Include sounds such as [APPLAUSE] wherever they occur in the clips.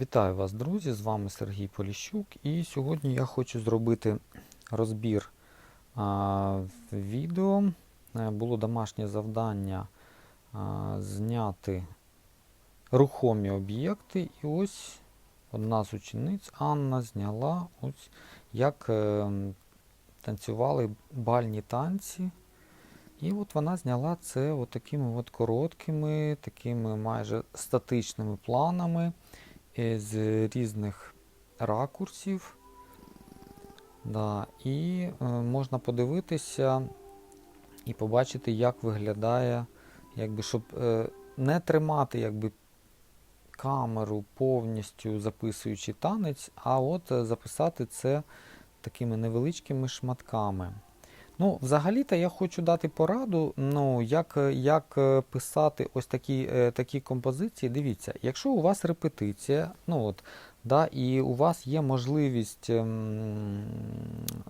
Вітаю вас, друзі! З вами Сергій Поліщук. І сьогодні я хочу зробити розбір а, відео. Е, Було домашнє завдання а, зняти рухомі об'єкти. І ось одна з учениць Анна зняла, ось як е, танцювали бальні танці. І от вона зняла це от такими от короткими, такими майже статичними планами з різних ракурсів. Да, і е, можна подивитися і побачити, як виглядає, якби, щоб е, не тримати якби, камеру повністю записуючи танець, а от е, записати це такими невеличкими шматками. Ну, взагалі-то я хочу дати пораду, ну, як, як е, писати ось такі, е, такі композиції. Дивіться, якщо у вас репетиція, ну от, да, і у вас є можливість ем,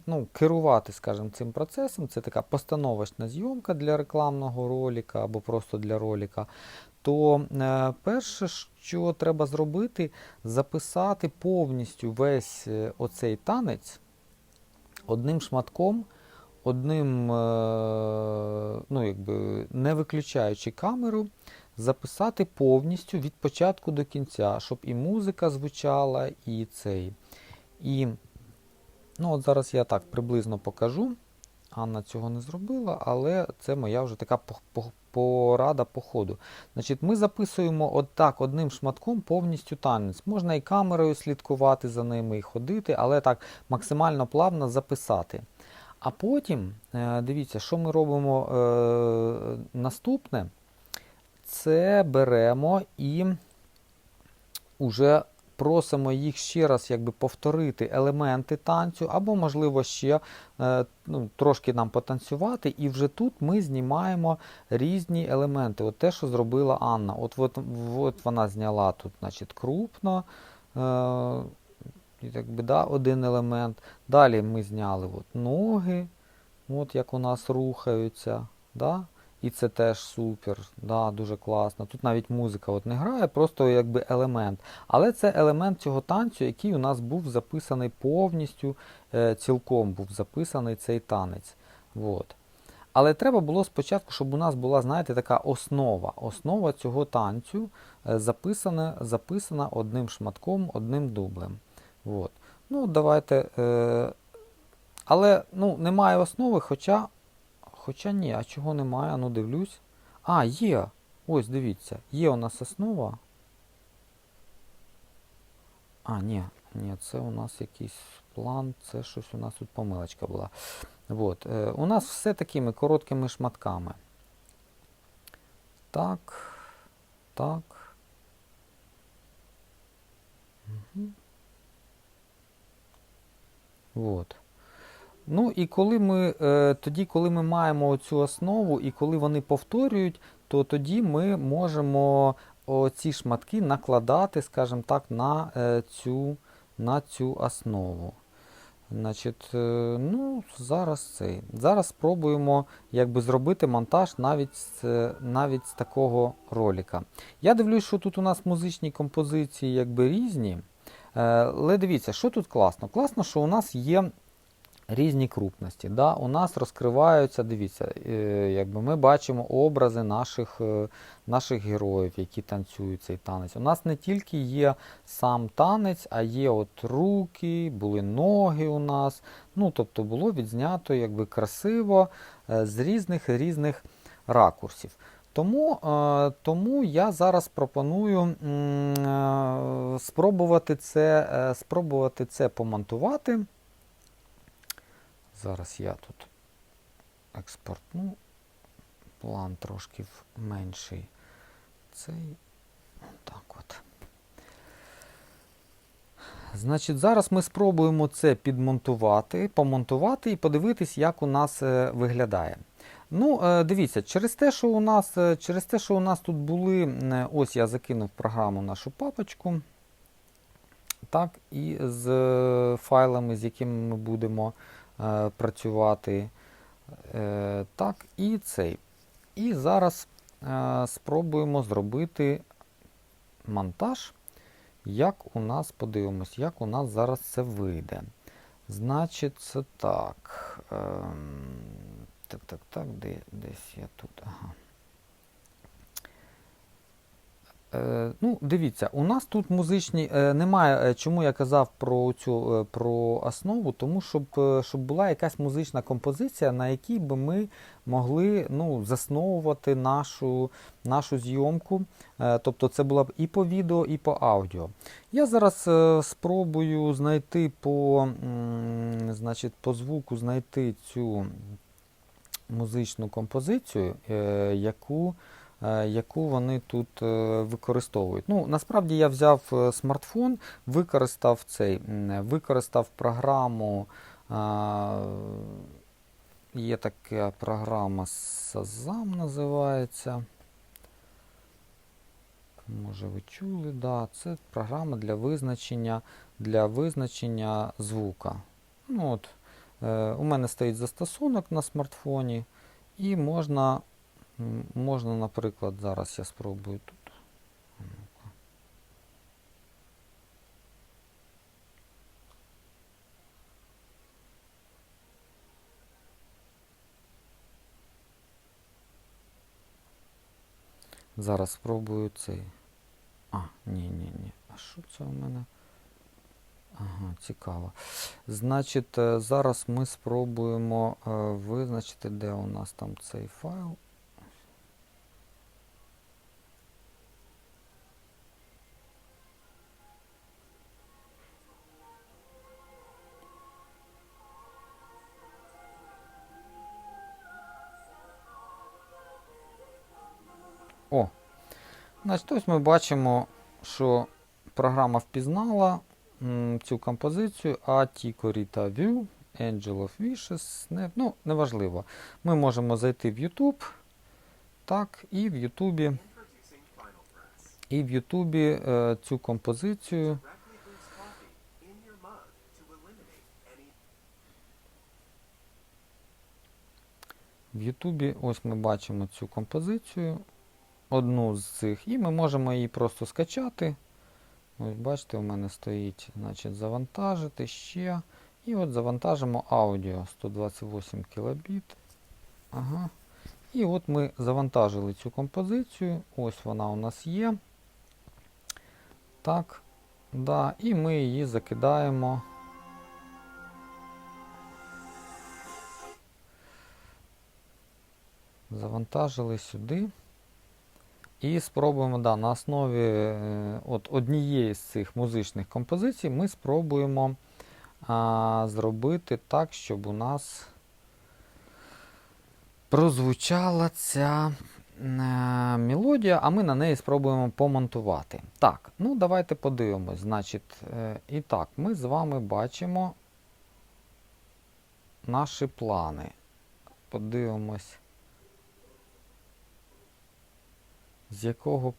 ну, керувати, скажімо, цим процесом, це така постановочна зйомка для рекламного ролика або просто для ролика, то е, перше, що треба зробити, записати повністю весь оцей танець одним шматком одним, е, ну, якби, не виключаючи камеру, записати повністю від початку до кінця, щоб і музика звучала, і цей. І ну, от зараз я так приблизно покажу. Анна цього не зробила, але це моя вже така по- по- порада по ходу. Значить, Ми записуємо отак одним шматком повністю танець. Можна і камерою слідкувати за ними, і ходити, але так максимально плавно записати. А потім, е, дивіться, що ми робимо е, наступне, це беремо і уже просимо їх ще раз якби, повторити елементи танцю, або, можливо, ще е, ну, трошки нам потанцювати, і вже тут ми знімаємо різні елементи. От те, що зробила Анна. От, от, от вона зняла тут значить, крупно. Якби, да, один елемент. Далі ми зняли от ноги, от як у нас рухаються. Да? І це теж супер, да, дуже класно. Тут навіть музика от не грає, просто якби елемент. Але це елемент цього танцю, який у нас був записаний повністю, е, цілком був записаний цей танець. От. Але треба було спочатку, щоб у нас була, знаєте, така основа. Основа цього танцю е, записана, записана одним шматком, одним дублем. От. Ну, давайте. Е, але ну, немає основи, хоча. Хоча ні, а чого немає? Ну дивлюсь. А, є. Ось, дивіться, є у нас основа. А, ні, ні, це у нас якийсь план, це щось у нас тут помилочка була. От. Е, у нас все такими короткими шматками. Так. Так. Угу. От. Ну і коли ми, е, тоді, коли ми маємо цю основу і коли вони повторюють, то тоді ми можемо ці шматки накладати, скажімо так, на е, цю, на цю основу. Значить, е, ну, зараз цей. Зараз спробуємо якби, зробити монтаж навіть з, навіть з такого ролика. Я дивлюсь, що тут у нас музичні композиції якби різні. Е, Але дивіться, що тут класно? Класно, що у нас є різні крупності. Да? У нас розкриваються, дивіться, е, якби ми бачимо образи наших е, наших героїв, які танцюють цей танець. У нас не тільки є сам танець, а є от руки, були ноги у нас. Ну, Тобто було відзнято якби красиво з різних різних ракурсів. Тому е, тому я зараз пропоную е, спробувати це, е, спробувати це помонтувати. Зараз я тут експортну план трошки менший. Цей так от. Значить, зараз ми спробуємо це підмонтувати, помонтувати і подивитись, як у нас виглядає. Ну, е, дивіться, через те, що у нас е, через те, що у нас тут були, е, ось я закинув програму нашу папочку. Так, і з е, файлами, з якими ми будемо е, працювати. Е, так, і цей. І зараз е, спробуємо зробити монтаж, як у нас, подивимось, як у нас зараз це вийде. Значить, це так. Ем, так, так, так, де, десь я тут. Ага. Е, ну, дивіться, у нас тут музичні е, немає. е, Чому я казав про цю е, про основу? Тому щоб, е, щоб була якась музична композиція, на якій би ми могли ну, засновувати нашу, нашу зйомку. Е, тобто це була б і по відео, і по аудіо. Я зараз е, спробую знайти по, м, значить, по звуку знайти цю музичну композицію, е, яку е, яку вони тут е, використовують. Ну, насправді я взяв смартфон, використав цей, використав програму. Є така програма Sazam називається. Може ви чули, да. Це програма для визначення, для визначення звука. Ну, от, у мене стоїть застосунок на смартфоні, і можна Можна, наприклад, зараз я спробую тут. Зараз спробую цей. А, ні, ні, ні. А що це у мене? Ага, цікаво. Значить, е, зараз ми спробуємо е, визначити, де у нас там цей файл. О, значить, ось ми бачимо, що програма впізнала цю композицію Atico та View, Angel of Wishes. Не, ну, неважливо. Ми можемо зайти в YouTube. Так, і в YouTube, і в YouTube е, цю композицію. В Ютубі ось ми бачимо цю композицію, одну з цих, і ми можемо її просто скачати. Ось бачите, у мене стоїть значить, завантажити ще. І от завантажимо аудіо 128 кілобіт. Ага. І от ми завантажили цю композицію. Ось вона у нас є. Так. Да, І ми її закидаємо. Завантажили сюди. І спробуємо да, на основі е, от однієї з цих музичних композицій ми спробуємо а, зробити так, щоб у нас прозвучала ця е, мелодія, а ми на неї спробуємо помонтувати. Так, ну давайте подивимось. Значить, е, і так, ми з вами бачимо наші плани. Подивимось. З якого б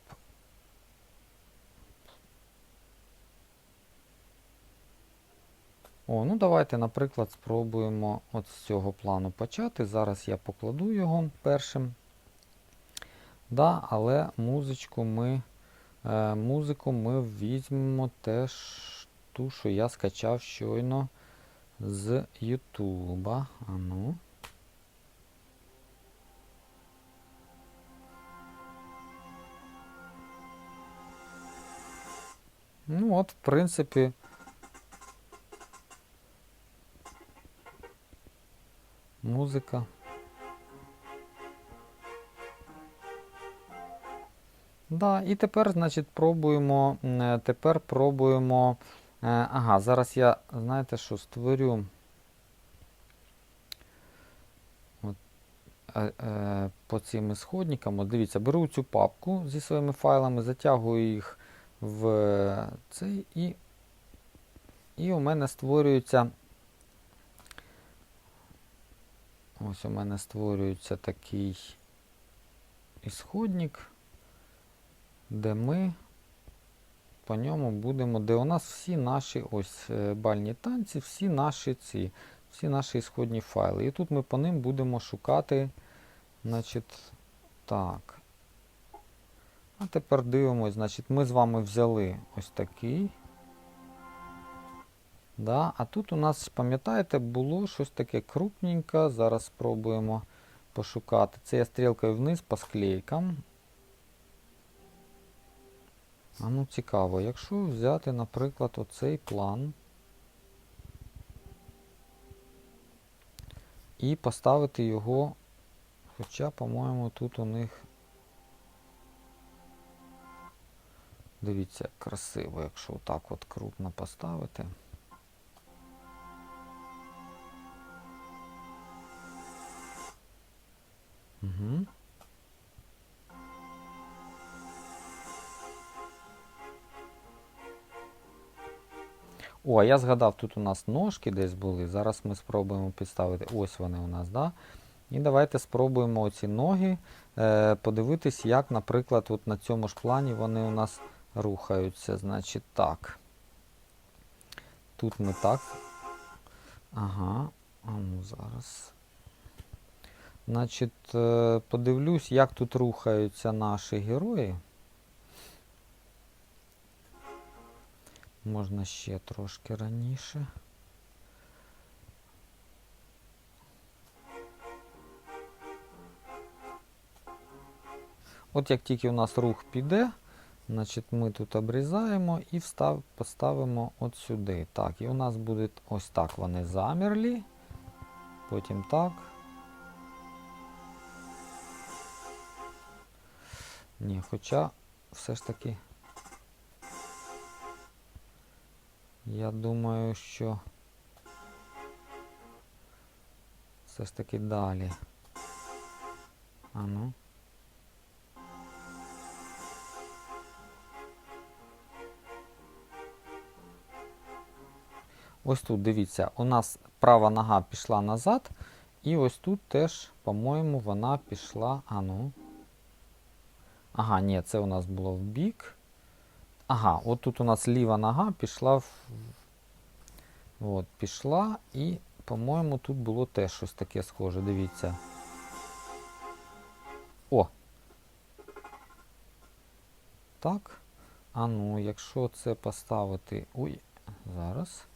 О, ну давайте, наприклад, спробуємо от з цього плану почати. Зараз я покладу його першим. Да, Але музичку ми, е, музику ми візьмемо теж ту, що я скачав щойно з Ютуба. А ну. От, в принципі. Музика. Да, і тепер, значить, пробуємо. е, Тепер пробуємо. е, Ага, зараз я, знаєте що, створю. Е, по цим ісходникам. Дивіться, беру цю папку зі своїми файлами, затягую їх в цей і, і у мене створюється. Ось у мене створюється такий ісходник, де ми по ньому будемо, де у нас всі наші ось е, бальні танці, всі наші ці, всі наші ісходні файли. І тут ми по ним будемо шукати, значить, так. А тепер дивимось, значить, ми з вами взяли ось такий. Да, а тут у нас, пам'ятаєте, було щось таке крупненьке. Зараз спробуємо пошукати. Це я стрілкою вниз по склейкам. А ну цікаво, якщо взяти, наприклад, оцей план і поставити його, хоча, по-моєму, тут у них Дивіться, як красиво, якщо отак от крупно поставити. Угу. О, а я згадав, тут у нас ножки десь були. Зараз ми спробуємо підставити. Ось вони у нас, да? І давайте спробуємо оці ноги е, подивитись, як, наприклад, от на цьому ж плані вони у нас рухаються. Значить так. Тут ми так. Ага. А ну зараз. Значить, е, подивлюсь, як тут рухаються наші герої. Можна ще трошки раніше. От як тільки у нас рух піде, значить ми тут обрізаємо і встав, поставимо от сюди. Так, і у нас буде ось так вони замерлі. Потім так. Ні, хоча все ж таки. Я думаю, що все ж таки далі. А Ось тут, дивіться, у нас права нога пішла назад, і ось тут теж, по-моєму, вона пішла. А ну. Ага, ні, це у нас було в бік. Ага, от тут у нас ліва нога пішла в. От, пішла і, по-моєму, тут було теж щось таке схоже, дивіться. О! Так. А ну, якщо це поставити. Ой, зараз.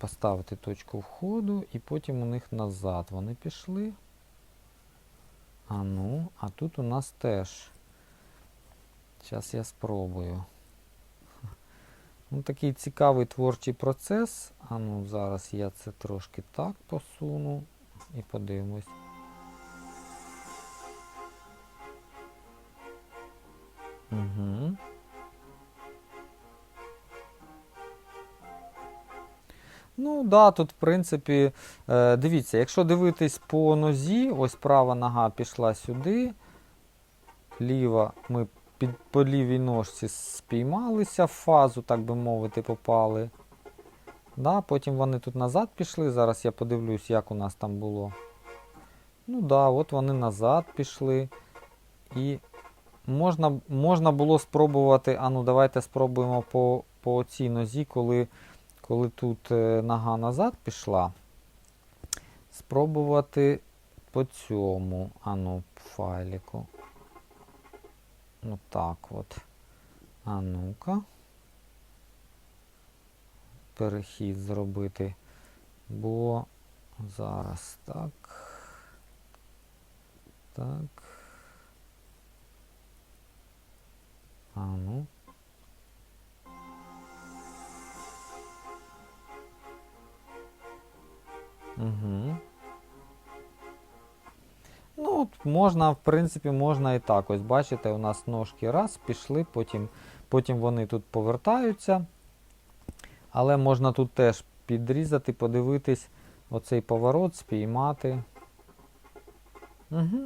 Поставити точку входу і потім у них назад вони пішли. А ну, а тут у нас теж. Зараз я спробую. [LAUGHS] Ну, Такий цікавий творчий процес. А ну, зараз я це трошки так посуну і подивимось. Угу. Ну, да, тут, в принципі, е, дивіться, якщо дивитись по нозі, ось права нога пішла сюди, ліва ми під, по лівій ножці спіймалися в фазу, так би мовити, попали. Да, Потім вони тут назад пішли. Зараз я подивлюсь, як у нас там було. Ну да, от вони назад пішли. І можна можна було спробувати. А ну давайте спробуємо по по цій нозі, коли коли тут е, нога назад пішла. Спробувати по цьому ану, файліку. Ну так от. А ну-ка. Перехід зробити. Бо зараз так. Так. А ну. Угу. Ну, от можна, в принципі, можна і так. Ось бачите, у нас ножки раз, пішли, потім, потім вони тут повертаються. Але можна тут теж підрізати, подивитись оцей поворот, спіймати. Угу.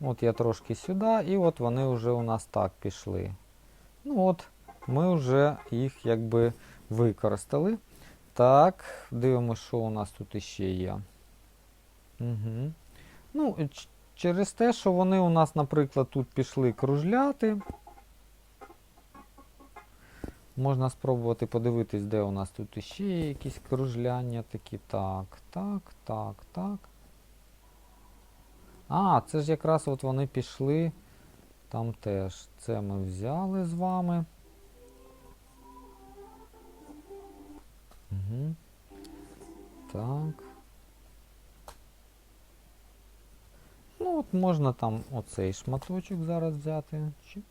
От я трошки сюди, і от вони вже у нас так пішли. Ну от, ми вже їх якби використали. Так, дивимося, що у нас тут іще є. Угу. Ну, Через те, що вони у нас, наприклад, тут пішли кружляти. Можна спробувати подивитись, де у нас тут іще є якісь кружляння такі. Так, так, так, так. А, це ж якраз от вони пішли. Там теж. Це ми взяли з вами. Так. Ну, от можна там оцей шматочок зараз взяти. Чик.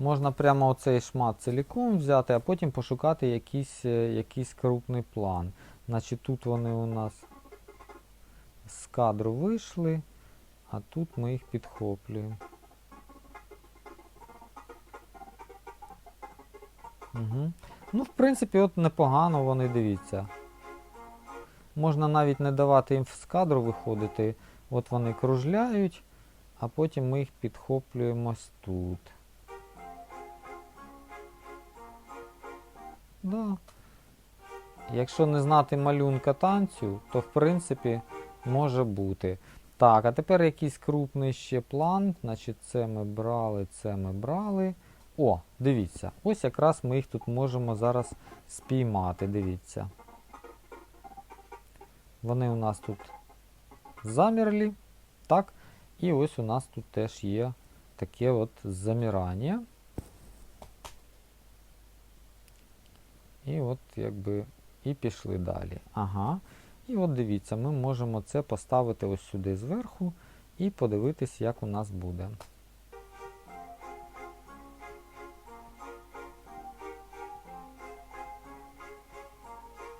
Можна прямо оцей шмат ціліком взяти, а потім пошукати якийсь, е, якийсь крупний план. Значить, тут вони у нас з кадру вийшли, а тут ми їх підхоплюємо. Угу. Ну, в принципі, от непогано вони дивіться. Можна навіть не давати їм з кадру виходити. От вони кружляють, а потім ми їх підхоплюємо тут. Да. Якщо не знати малюнка танцю, то в принципі може бути. Так, а тепер якийсь крупний ще план. Значить, це ми брали, це ми брали. О, дивіться, ось якраз ми їх тут можемо зараз спіймати. Дивіться. Вони у нас тут замерлі. Так. І ось у нас тут теж є таке от замірання. І от якби і пішли далі. Ага. І от дивіться, ми можемо це поставити ось сюди зверху і подивитись, як у нас буде.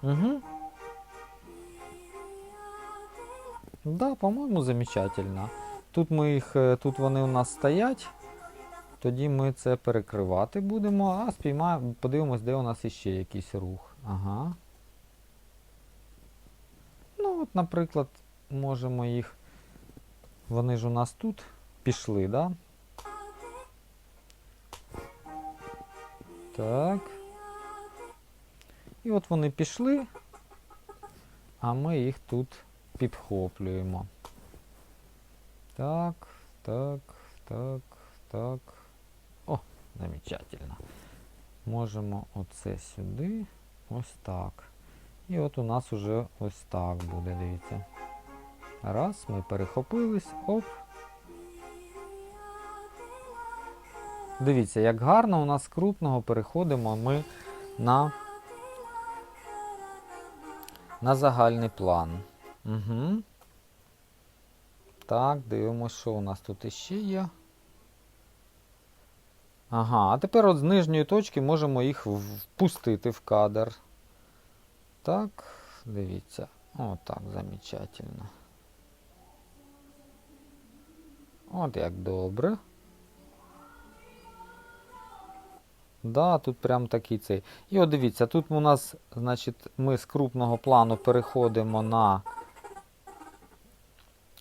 Угу. Да, по-моєму, замечательно. Тут ми їх, е, тут вони у нас стоять. Тоді ми це перекривати будемо, а спіймаємо, подивимось, де у нас іще якийсь рух. Ага. От, наприклад, можемо їх. Вони ж у нас тут пішли, да? Так. І от вони пішли, а ми їх тут підхоплюємо. Так, так, так, так. О, замечательно. Можемо оце сюди, ось так. І от у нас уже ось так буде, дивіться. Раз, ми перехопились, оп. Дивіться, як гарно у нас з крупного переходимо ми на, на загальний план. Угу. Так, дивимося, що у нас тут іще є. Ага, а тепер от з нижньої точки можемо їх впустити в кадр. Так, дивіться. О, так, замечательно. От як добре. Да, тут прям такий цей. І от дивіться, тут у нас, значить, ми з крупного плану переходимо на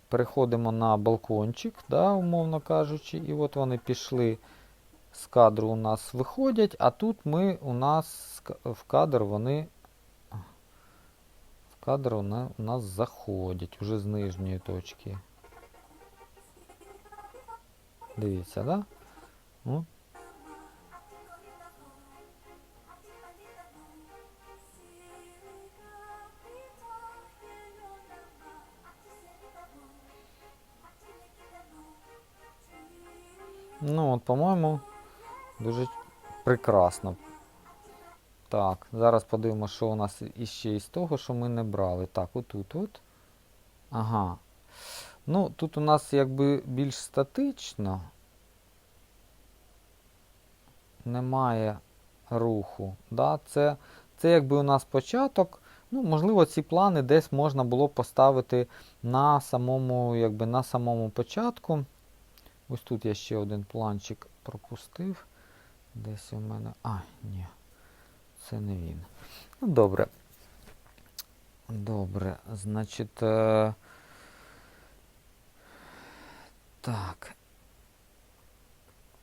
переходимо на балкончик, да, умовно кажучи, і от вони пішли з кадру у нас виходять, а тут ми у нас в кадр вони кадр вони у нас заходять уже з нижньої точки. Дивіться, да? О. Ну, от, по-моєму, дуже прекрасно. Так, зараз подивимося, що у нас іще із того, що ми не брали. Так, отут от. Ага. Ну, тут у нас якби більш статично. Немає руху. Да? Це це якби у нас початок. Ну, Можливо, ці плани десь можна було поставити на самому, якби, на самому початку. Ось тут я ще один планчик пропустив. Десь у мене... А, ні, це не він. Ну, добре. Добре, значить. Е... Так.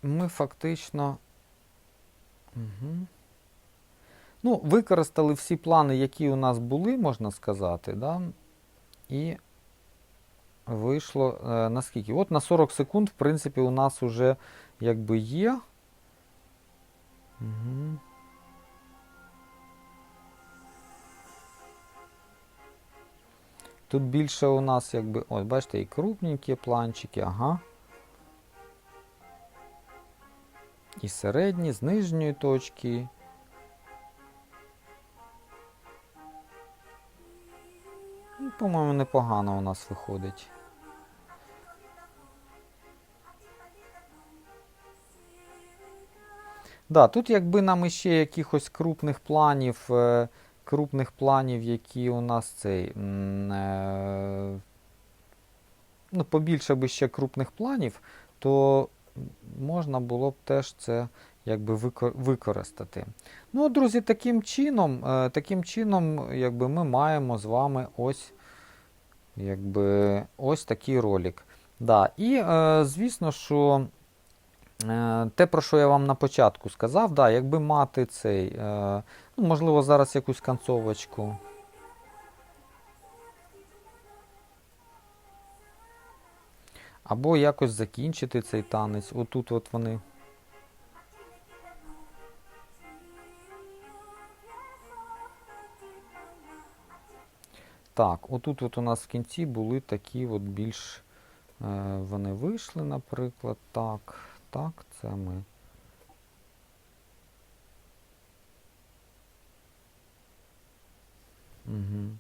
Ми фактично. Угу. Ну, використали всі плани, які у нас були, можна сказати, да? і вийшло е, наскільки? От на 40 секунд, в принципі, у нас вже якби є. Угу. Тут більше у нас, якби, ось бачите, і крупненькі планчики, ага. І середні, з нижньої точки. Ну, По-моєму, непогано у нас виходить. Да, тут якби нам іще якихось крупних планів, е, крупних планів, які у нас цей. е, ну, побільше би ще крупних планів, то можна було б теж це якби використати. Ну, друзі, таким чином, е, таким чином якби ми маємо з вами ось, якби, ось такий ролик. Да. І, е, звісно, що те, про що я вам на початку сказав, да, якби мати цей, е, ну, можливо, зараз якусь концовочку. Або якось закінчити цей танець. Отут от вони. Так, отут от у нас в кінці були такі от більш. Е, вони вийшли, наприклад. Так, так, це ми. Угу.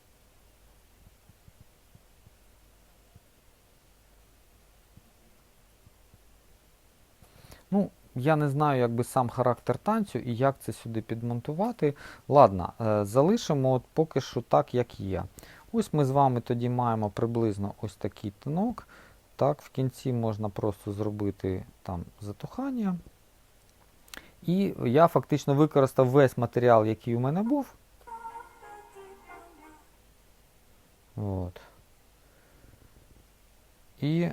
Ну, я не знаю, якби сам характер танцю і як це сюди підмонтувати. Ладно, е, залишимо от поки що так, як є. Ось ми з вами тоді маємо приблизно ось такий тинок. Так, в кінці можна просто зробити там затухання. І я фактично використав весь матеріал, який у мене був. От. І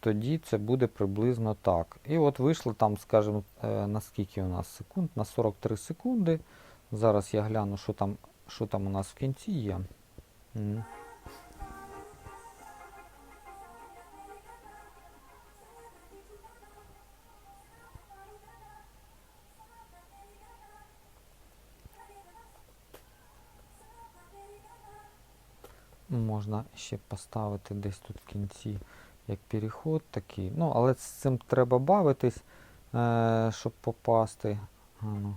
тоді це буде приблизно так. І от вийшло там, скажімо, е, на скільки у нас секунд? На 43 секунди. Зараз я гляну, що там, що там у нас в кінці є. Можна ще поставити десь тут в кінці як переход такий. Ну, але з цим треба бавитись, е, щоб попасти. Ну.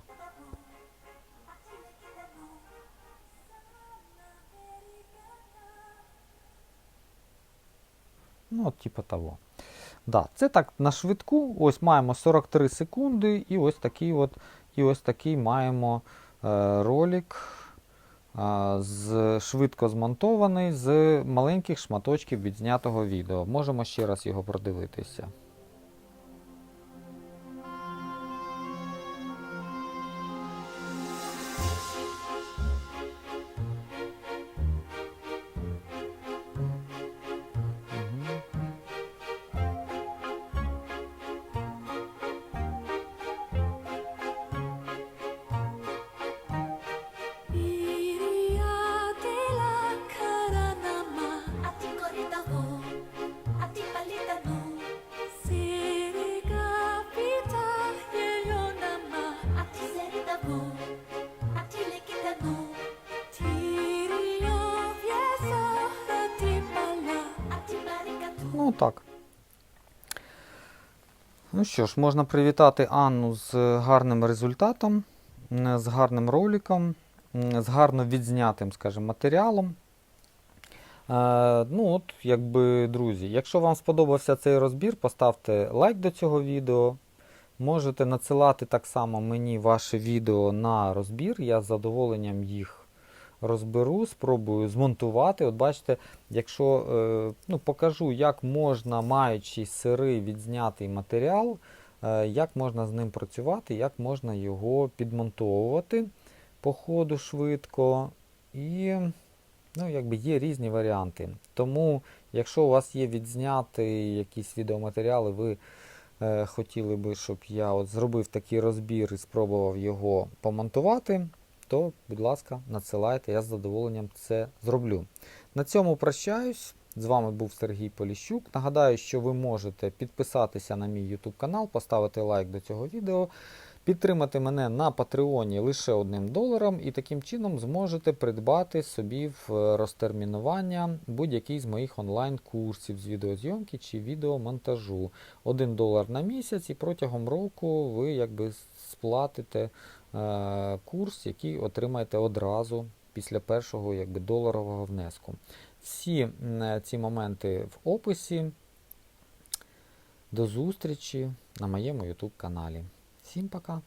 Ну, от, типа того. Да, це так на швидку. Ось маємо 43 секунди, і ось такий от, і ось такий маємо е, ролик з, швидко змонтований з маленьких шматочків відзнятого відео. Можемо ще раз його продивитися. Так. Ну що ж, можна привітати Анну з гарним результатом, з гарним роликом, з гарно відзнятим, скажімо, матеріалом. Е, ну от, якби, друзі, якщо вам сподобався цей розбір, поставте лайк до цього відео. Можете надсилати так само мені ваше відео на розбір. Я з задоволенням їх розберу, спробую змонтувати. От бачите, якщо е, ну, покажу, як можна, маючи сирий відзнятий матеріал, е, як можна з ним працювати, як можна його підмонтовувати по ходу швидко. І ну, якби є різні варіанти. Тому, якщо у вас є відзняти якісь відеоматеріали, ви е, хотіли би, щоб я от зробив такий розбір і спробував його помонтувати, то, будь ласка, надсилайте, я з задоволенням це зроблю. На цьому прощаюсь. З вами був Сергій Поліщук. Нагадаю, що ви можете підписатися на мій YouTube канал, поставити лайк до цього відео, підтримати мене на Патреоні лише одним доларом, і таким чином зможете придбати собі в розтермінування будь-який з моїх онлайн-курсів з відеозйомки чи відеомонтажу. Один долар на місяць, і протягом року ви якби сплатите курс, який отримаєте одразу після першого якби, доларового внеску. Всі е, ці моменти в описі. До зустрічі на моєму YouTube каналі. Всім пока!